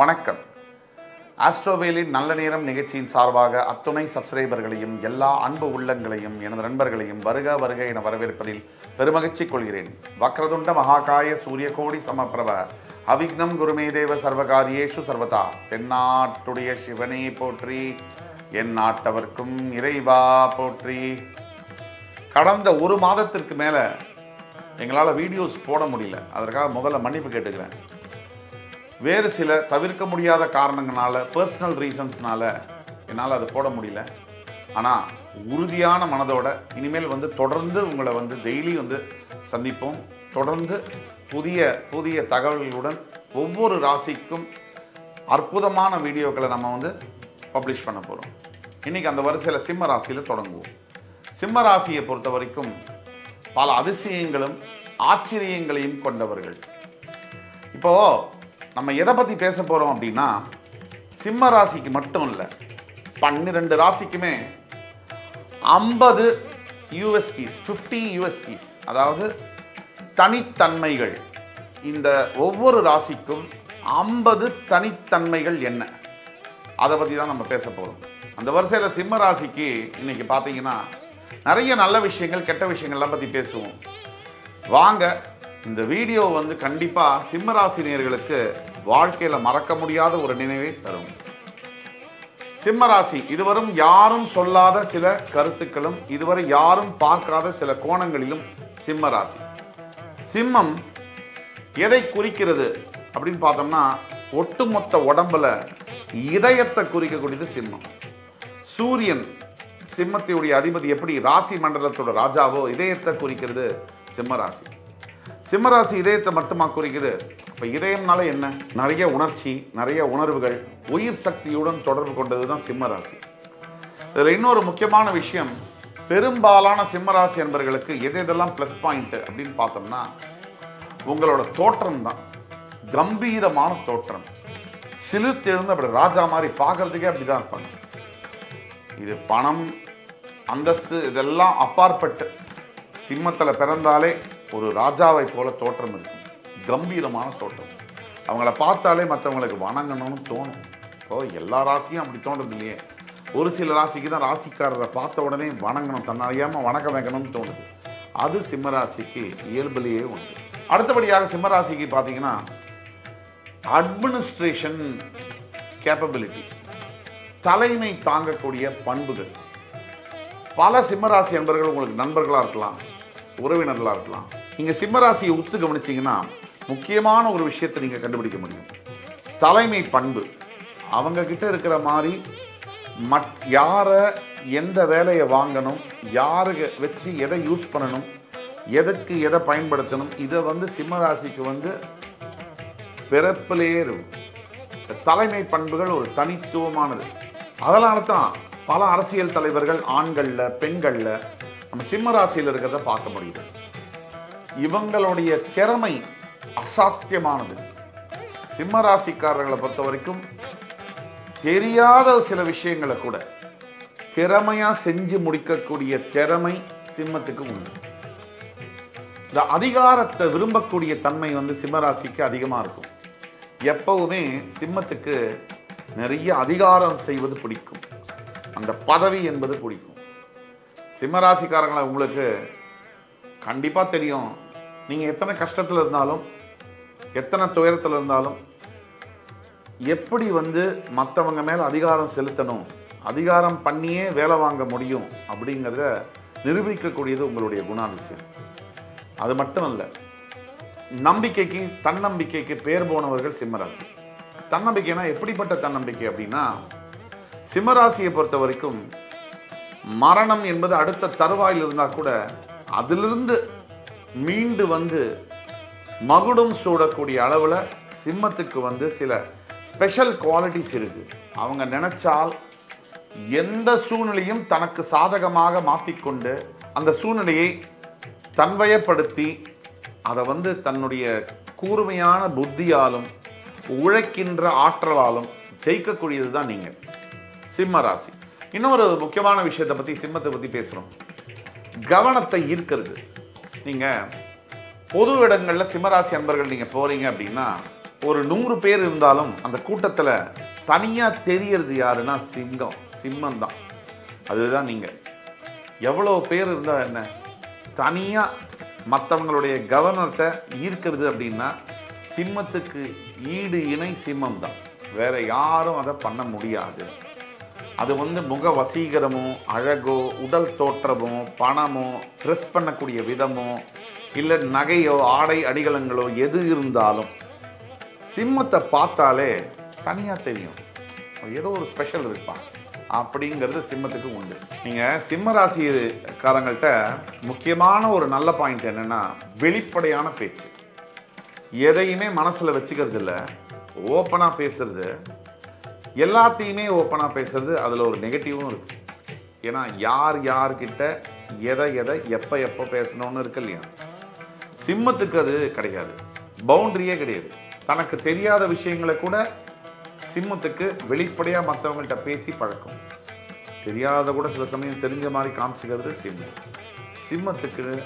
வணக்கம். ஆஸ்ட்ரோவேலின் நல்ல நேரம் நிகழ்ச்சியின் சார்பாக அத்துணை சப்ஸ்கிரைபர்களையும் எல்லா அன்பு உள்ளங்களையும் எனது நண்பர்களையும் வருக வருக என வரவேற்பதில் பெருமகிழ்ச்சி கொள்கிறேன். வக்ரதுண்ட மகாகாய சூரியகோடி சமப்பிரப அவிக்னம் குருமே தேவ சர்வகாரியேஷு சர்வதா தென்னாட்டுடைய சிவனே போற்றி என் நாட்டவர்க்கும் இறைவா போற்றி. கடந்த ஒரு மாதத்திற்கு மேலே எங்களால் வீடியோஸ் போட முடியல. அதற்காக முதல்ல மன்னிப்பு கேட்டுக்கிறேன். வேறு சில தவிர்க்க முடியாத காரணங்களால பர்சனல் ரீசன்ஸ்னால என்னால் அது போட முடியல. ஆனால் உறுதியான மனதோட இனிமேல் வந்து தொடர்ந்து உங்களை வந்து டெய்லி வந்து சந்திப்போம். தொடர்ந்து புதிய புதிய தகவல்களுடன் ஒவ்வொரு ராசிக்கும் அற்புதமான வீடியோக்களை நம்ம வந்து பப்ளிஷ் பண்ண போகிறோம் இன்றைக்கி அந்த வரிசையில் சிம்ம ராசியில் தொடங்குவோம். சிம்ம ராசியை பொறுத்த வரைக்கும் பல அதிசயங்களும் ஆச்சரியங்களையும் கொண்டவர்கள். இப்போ நம்ம எதை பற்றி பேச போகிறோம் அப்படின்னா சிம்ம ராசிக்கு மட்டும் இல்லை பன்னிரெண்டு ராசிக்குமே ஐம்பது யூஎஸ்பிஸ் ஃபிஃப்டி யூஎஸ்பிஸ் அதாவது தனித்தன்மைகள். இந்த ஒவ்வொரு ராசிக்கும் ஐம்பது தனித்தன்மைகள் என்ன? அதை பற்றி தான் நம்ம பேச போகிறோம் அந்த வரிசையில் சிம்ம ராசிக்கு இன்னைக்கு பார்த்தீங்கன்னா நிறைய நல்ல விஷயங்கள் கெட்ட விஷயங்கள்லாம் பற்றி பேசுவோம். வாங்க இந்த வீடியோ வந்து கண்டிப்பாக சிம்ம ராசினியர்களுக்கு வாழ்க்கையில் மறக்க முடியாத ஒரு நினைவை தரும். சிம்மராசி இதுவரும் யாரும் சொல்லாத சில கருத்துக்களும் இதுவரை யாரும் பார்க்காத சில கோணங்களிலும் சிம்மராசி. சிம்மம் எதை குறிக்கிறது அப்படின்னு பார்த்தோம்னா ஒட்டுமொத்த உடம்புல இதயத்தை குறிக்கக்கூடியது சிம்மம். சூரியன் சிம்மத்தையுடைய அதிபதி எப்படி ராசி மண்டலத்தோட ராஜாவோ இதயத்தை குறிக்கிறது சிம்மராசி. சிம்மராசி இதயத்தை மட்டுமா குறிக்குது? இப்போ இதயம்னால என்ன? நிறைய உணர்ச்சி நிறைய உணர்வுகள் உயிர் சக்தியுடன் தொடர்பு கொண்டது தான் சிம்மராசி இதில் இன்னொரு முக்கியமான விஷயம் பெரும்பாலான சிம்மராசி என்பர்களுக்கு எது எதெல்லாம் ப்ளஸ் பாயிண்ட் அப்படின்னு பார்த்தோம்னா உங்களோட தோற்றம் தான் கம்பீரமான தோற்றம். சிலுத்தெழுந்து அப்படி ராஜா மாதிரி பார்க்கறதுக்கே அப்படி தான் இருப்பாங்க. இது பணம் அந்தஸ்து இதெல்லாம் அப்பாற்பட்டு சிம்மத்தில் பிறந்தாலே ஒரு ராஜாவை போல தோற்றம் இருக்கும் கம்பீரமான தோட்டம். அவங்கள பார்த்தாலே மற்றவங்களுக்கு வணங்கணும்னு தோணும். ஓ எல்லா ராசியும் அப்படி தோன்றது இல்லையே. ஒரு சில ராசிக்கு தான் ராசிக்காரரை பார்த்த உடனே வணங்கணும் தன்னை அறியாமல் வணக்கம் வைக்கணும்னு தோணுது. அது சிம்மராசிக்கு இயல்பிலேயே உண்டு. அடுத்தபடியாக சிம்மராசிக்கு பார்த்தீங்கன்னா அட்மினிஸ்ட்ரேஷன் கேப்பபிலிட்டி தலைமை தாங்கக்கூடிய பண்புகள். பல சிம்மராசி என்பவர்கள் உங்களுக்கு நண்பர்களாக இருக்கலாம் உறவினர்களாக இருக்கலாம். நீங்கள் சிம்மராசியை உத்து கவனிச்சீங்கன்னா முக்கியமான ஒரு விஷயத்தை நீங்கள் கண்டுபிடிக்க முடியும். தலைமை பண்பு. அவங்க கிட்ட இருக்கிற மாதிரி மட் யாரை எந்த வேலையை வாங்கணும் யாருக்கு வச்சு எதை யூஸ் பண்ணணும் எதுக்கு எதை பயன்படுத்தணும் இதை வந்து சிம்மராசிக்கு வந்து பிறப்பிலேயே இருக்கும். தலைமை பண்புகள் ஒரு தனித்துவமானது. அதனால தான் பல அரசியல் தலைவர்கள் ஆண்களில் பெண்களில் நம்ம சிம்ம ராசியில் இருக்கிறத பார்க்க முடியுது. இவங்களுடைய திறமை அசாத்தியமானது. சிம்ம ராசிக்காரர்களை பொறுத்த வரைக்கும் தெரியாத சில விஷயங்களை கூட திறமையா செஞ்சு முடிக்கக்கூடிய திறமை சிம்மத்துக்கு உண்டு. இந்த அதிகாரத்தை விரும்பக்கூடிய தன்மை வந்து சிம்மராசிக்கு அதிகமாக இருக்கும். எப்பவுமே சிம்மத்துக்கு நிறைய அதிகாரம் செய்வது பிடிக்கும். அந்த பதவி என்பது பிடிக்கும். சிம்மராசிக்காரங்களை உங்களுக்கு கண்டிப்பாக தெரியும். நீங்கள் எத்தனை கஷ்டத்தில் இருந்தாலும் எத்தனை துயரத்தில் இருந்தாலும் எப்படி வந்து மற்றவங்க மேலே அதிகாரம் செலுத்தணும் அதிகாரம் பண்ணியே வேலை வாங்க முடியும் அப்படிங்கிறத நிரூபிக்கக்கூடியது உங்களுடைய குணாதிசயம். அது மட்டும் இல்லை நம்பிக்கைக்கு தன்னம்பிக்கைக்கு பேர் போனவர்கள் சிம்மராசி. தன்னம்பிக்கைனா எப்படிப்பட்ட தன்னம்பிக்கை அப்படின்னா சிம்மராசியை பொறுத்த வரைக்கும் மரணம் என்பது அடுத்த தருவாயில் இருந்தால் கூட அதிலிருந்து மீண்டு வந்து மகுடம் சூடக்கூடிய அளவில் சிம்மத்துக்கு வந்து சில ஸ்பெஷல் குவாலிட்டிஸ் இருக்குது அவங்க நினச்சால் எந்த சூழ்நிலையும் தனக்கு சாதகமாக மாற்றிக்கொண்டு அந்த சூழ்நிலையை தன்வயப்படுத்தி அதை வந்து தன்னுடைய கூர்மையான புத்தியாலும் உழைக்கின்ற ஆற்றலாலும் ஜெயிக்கக்கூடியது தான் நீங்கள். சிம்ம ராசி. இன்னொரு முக்கியமான விஷயத்தை பற்றி சிம்மத்தை பற்றி பேசுகிறோம் கவனத்தை ஈர்க்கிறது. நீங்கள் பொது இடங்களில் சிம்மராசி அன்பர்கள் நீங்கள் போகிறீங்க அப்படின்னா ஒரு நூறு பேர் இருந்தாலும் அந்த கூட்டத்தில் தனியாக தெரியறது யாருன்னா சிங்கம். சிம்மம் தான் அதுதான் நீங்கள் எவ்வளோ பேர் இருந்தால் என்ன? தனியாக மற்றவங்களுடைய கவர்னத்தை ஈர்க்கிறது அப்படின்னா சிம்மத்துக்கு ஈடு இணை சிம்மம் தான் வேறு யாரும் அதை பண்ண முடியாது. அது வந்து முக வசீகரமோ அழகோ உடல் தோற்றமோ பணமோ ட்ரெஸ் பண்ணக்கூடிய விதமோ இல்லை நகையோ ஆடை அடிகளங்களோ எது இருந்தாலும் சிம்மத்தை பார்த்தாலே தனியாக தெரியும். ஏதோ ஒரு ஸ்பெஷல் இருப்பான் அப்படிங்கிறது சிம்மத்துக்கு உண்டு. நீங்கள் சிம்ம ராசிக்காரங்கள்ட்ட முக்கியமான ஒரு நல்ல பாயிண்ட் என்னன்னா வெளிப்படையான பேச்சு. எதையுமே மனசில் வச்சுக்கிறது இல்லை ஓப்பனாக பேசுறது எல்லாத்தையுமே ஓப்பனாக பேசுறது அதில் ஒரு நெகட்டிவும் இருக்குது ஏன்னா யார் யார்கிட்ட எதை எதை எப்போ எப்போ பேசணும்னு இருக்கு இல்லையா? சிம்மத்துக்கு அது கிடையாது. பவுண்டரியே கிடையாது. தனக்கு தெரியாத விஷயங்களை கூட சிம்மத்துக்கு வெளிப்படையாக மற்றவங்கள்ட்ட பேசி பழக்கம். தெரியாத கூட சில சமயம் தெரிஞ்ச மாதிரி காமிச்சிக்கிறது சிம்மம். சிம்மத்துக்கு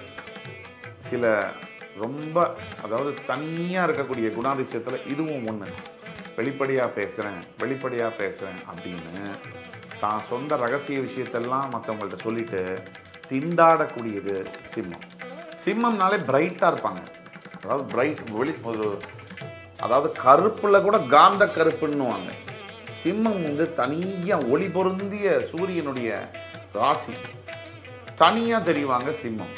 சில ரொம்ப அதாவது தனியாக இருக்கக்கூடிய குணாதிசயத்தில் இதுவும் ஒன்று வெளிப்படையாக பேசுகிறேன் வெளிப்படையாக பேசுகிறேன் அப்படின்னு தான் சொந்த ரகசிய விஷயத்தெல்லாம் மற்றவங்கள்ட்ட சொல்லிட்டு திண்டாடக்கூடியது சிம்மம். சிம்மம்னாலே பிரைட்டாக இருப்பாங்க. அதாவது பிரைட் வெளி ஒரு அதாவது கருப்பில் கூட காந்த கருப்புன்னுவாங்க. சிம்மம் வந்து தனியாக ஒளி பொருந்திய சூரியனுடைய ராசி. தனியாக தெரிவாங்க சிம்மம்.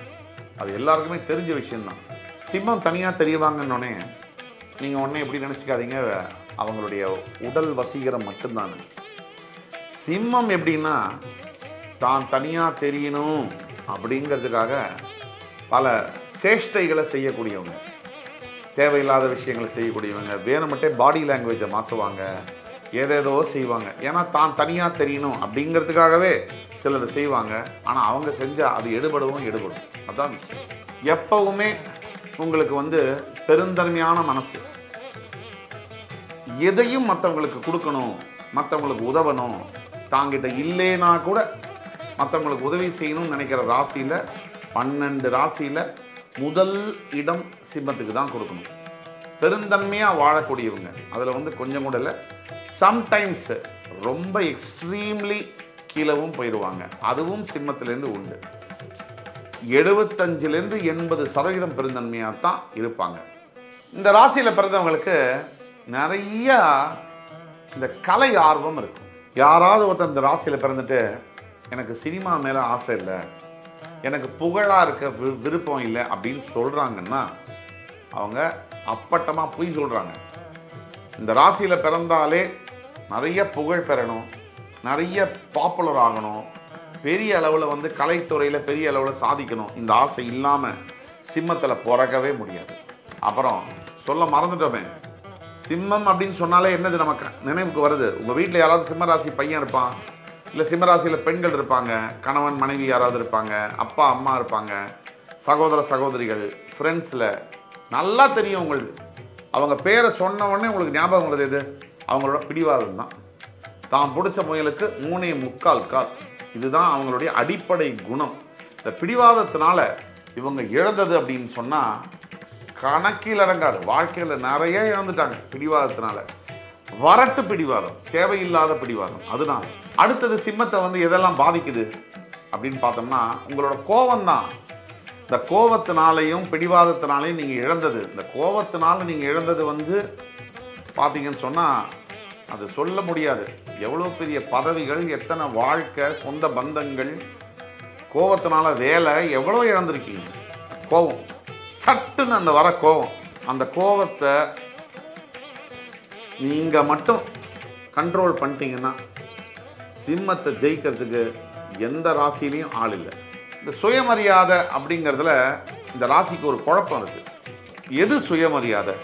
அது எல்லாருக்குமே தெரிஞ்ச விஷயந்தான் சிம்மம் தனியாக தெரியவாங்கன்னொடனே நீங்கள் உடனே எப்படி நினச்சிக்காதீங்க. அவங்களுடைய உடல் வசீகரம் மட்டும்தானே? சிம்மம் எப்படின்னா தான் தனியாக தெரியணும் அப்படிங்கிறதுக்காக பல சேஷ்டைகளை செய்யக்கூடியவங்க தேவையில்லாத விஷயங்களை செய்யக்கூடியவங்க வேணுமட்டே பாடி லாங்குவேஜை மாற்றுவாங்க ஏதேதோ செய்வாங்க. ஏன்னா தான் தனியாக தெரியணும் அப்படிங்கிறதுக்காகவே சிலர் செய்வாங்க. ஆனால் அவங்க செஞ்சால் அது எடுபடவும் எடுபடும். அதான் எப்பவுமே உங்களுக்கு வந்து பெருந்தன்மையான மனசு. எதையும் மற்றவங்களுக்கு கொடுக்கணும் மற்றவங்களுக்கு உதவணும் தாங்கிட்ட இல்லைனா கூட மற்றவங்களுக்கு உதவி செய்யணும்னு நினைக்கிற ராசியில் பன்னெண்டு ராசியில் முதல் இடம் சிம்மத்துக்கு தான் கொடுக்கணும். பெருந்தன்மையாக வாழக்கூடியவங்க. அதில் வந்து கொஞ்சம் கூட இல்லை. சம்டைம்ஸ் ரொம்ப எக்ஸ்ட்ரீம்லி கீழவும் போயிடுவாங்க. அதுவும் சிம்மத்திலேருந்து உண்டு. எழுபத்தஞ்சிலேருந்து எண்பது சதவீதம் பெருந்தன்மையாக தான் இருப்பாங்க. இந்த ராசியில் பிறந்தவங்களுக்கு நிறைய இந்த கலை ஆர்வம் இருக்கும். யாராவது ஒருத்தர் இந்த ராசியில் பிறந்துட்டு எனக்கு சினிமா மேலே ஆசை இல்லை எனக்கு புகழாக இருக்க வி விருப்பம் இல்லை அப்படின்னு சொல்கிறாங்கன்னா அவங்க அப்பட்டமாக பொய் சொல்கிறாங்க இந்த ராசியில் பிறந்தாலே நிறைய புகழ் பெறணும் நிறைய பாப்புலர் ஆகணும் பெரிய அளவில் வந்து கலைத்துறையில் பெரிய அளவில் சாதிக்கணும். இந்த ஆசை இல்லாமல் சிம்மத்தில் பிறக்கவே முடியாது. அப்புறம் சொல்ல மறந்துட்டோமே சிம்மம் அப்படின்னு சொன்னாலே என்னது நமக்கு நினைவுக்கு வருது? உங்கள் வீட்டில் யாராவது சிம்மராசி பையன் இருப்பான்? இல்லை சிம்மராசியில் பெண்கள் இருப்பாங்க கணவன் மனைவி யாராவது இருப்பாங்க அப்பா அம்மா இருப்பாங்க சகோதர சகோதரிகள் ஃப்ரெண்ட்ஸில் நல்லா தெரியும் உங்களுக்கு. அவங்க பேரை சொன்ன உடனே உங்களுக்கு ஞாபகம் வருது எது? அவங்களோட பிடிவாதம் தான். தான் பிடிச்ச முயலுக்கு மூணே முக்கால் கால். இதுதான் அவங்களுடைய அடிப்படை குணம். இந்த பிடிவாதத்தினால இவங்க இழந்தது அப்படின்னு சொன்னால் கணக்கில் அடங்காது வாழ்க்கையில் நிறைய இழந்துட்டாங்க பிடிவாதத்தினால. வரட்டு பிடிவாதம் தேவையில்லாத பிடிவாதம் அதனால அடுத்தது சிம்மத்தை வந்து எதெல்லாம் பாதிக்குது அப்படின்னு பார்த்தோம்னா உங்களோட கோபம் தான் இந்த கோபத்தினாலையும் பிடிவாதத்தினாலையும் நீங்கள் இழந்தது. இந்த கோபத்தினால நீங்கள் இழந்தது வந்து பார்த்தீங்கன்னு சொன்னால் அது சொல்ல முடியாது. எவ்வளோ பெரிய பதவிகள் எத்தனை வாழ்க்கை சொந்த பந்தங்கள் கோபத்தினால வேலை எவ்வளோ இழந்திருக்கீங்க. கோபம் சட்டுன்னு அந்த வர கோபம் அந்த கோபத்தை நீங்கள் மட்டும் கண்ட்ரோல் பண்ணிட்டீங்கன்னா சிம்மத்தை ஜெயிக்கிறதுக்கு எந்த ராசியிலையும் ஆள் இல்லை. இந்த சுயமரியாதை அப்படிங்கிறதுல இந்த ராசிக்கு ஒரு குழப்பம் இருக்குது எது சுயமரியாதை?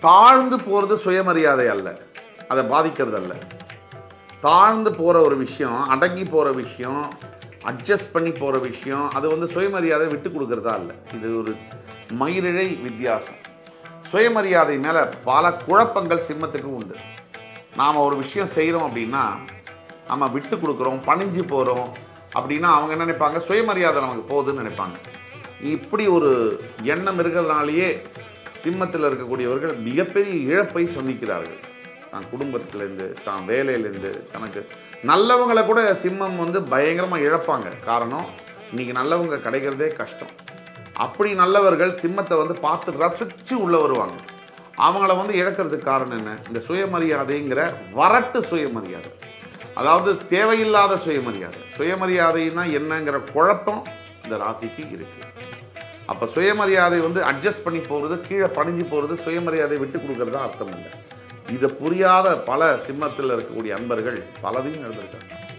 தாழ்ந்து போகிறது சுயமரியாதை அல்ல. அதை பாதிக்கிறது அல்ல தாழ்ந்து போகிற ஒரு விஷயம் அடங்கி போகிற விஷயம் அட்ஜஸ்ட் பண்ணி போகிற விஷயம் அது வந்து சுயமரியாதை விட்டு கொடுக்கறதா இல்லை. இது ஒரு மயிரிழை வித்தியாசம். சுயமரியாதை மேலே பல குழப்பங்கள் சிம்மத்துக்கு உண்டு. நாம் ஒரு விஷயம் செய்கிறோம் அப்படின்னா நம்ம விட்டு கொடுக்குறோம் பணிஞ்சு போகிறோம் அப்படின்னா அவங்க என்ன நினைப்பாங்க? சுயமரியாதை நமக்கு போகுதுன்னு நினைப்பாங்க. இப்படி ஒரு எண்ணம் இருக்கிறதுனாலேயே சிம்மத்தில் இருக்கக்கூடியவர்கள் மிகப்பெரிய இழப்பை சந்திக்கிறார்கள். தான் குடும்பத்திலேருந்து தான் வேலையிலேருந்து தனக்கு நல்லவங்களை கூட சிம்மம் வந்து பயங்கரமாக இழப்பாங்க. காரணம் இன்னைக்கு நல்லவங்க கிடைக்கிறதே கஷ்டம். அப்படி நல்லவர்கள் சிம்மத்தை வந்து பார்த்து ரசித்து உள்ளே வருவாங்க. அவங்கள வந்து இழக்கிறதுக்கு காரணம் என்ன? இந்த சுயமரியாதைங்கிற வரட்டு சுயமரியாதை. அதாவது தேவையில்லாத சுயமரியாதை. சுயமரியாதைன்னா என்னங்கிற குழப்பம் இந்த ராசிக்கு இருக்குது அப்போ சுயமரியாதை வந்து அட்ஜஸ்ட் பண்ணி போகிறது கீழே பணிஞ்சு போகிறது சுயமரியாதை விட்டு கொடுக்குறதா அர்த்தம் இல்லை. இதை புரியாத பல சிம்மத்தில் இருக்கக்கூடிய அன்பர்கள் பலதையும் எழுந்திருக்காங்க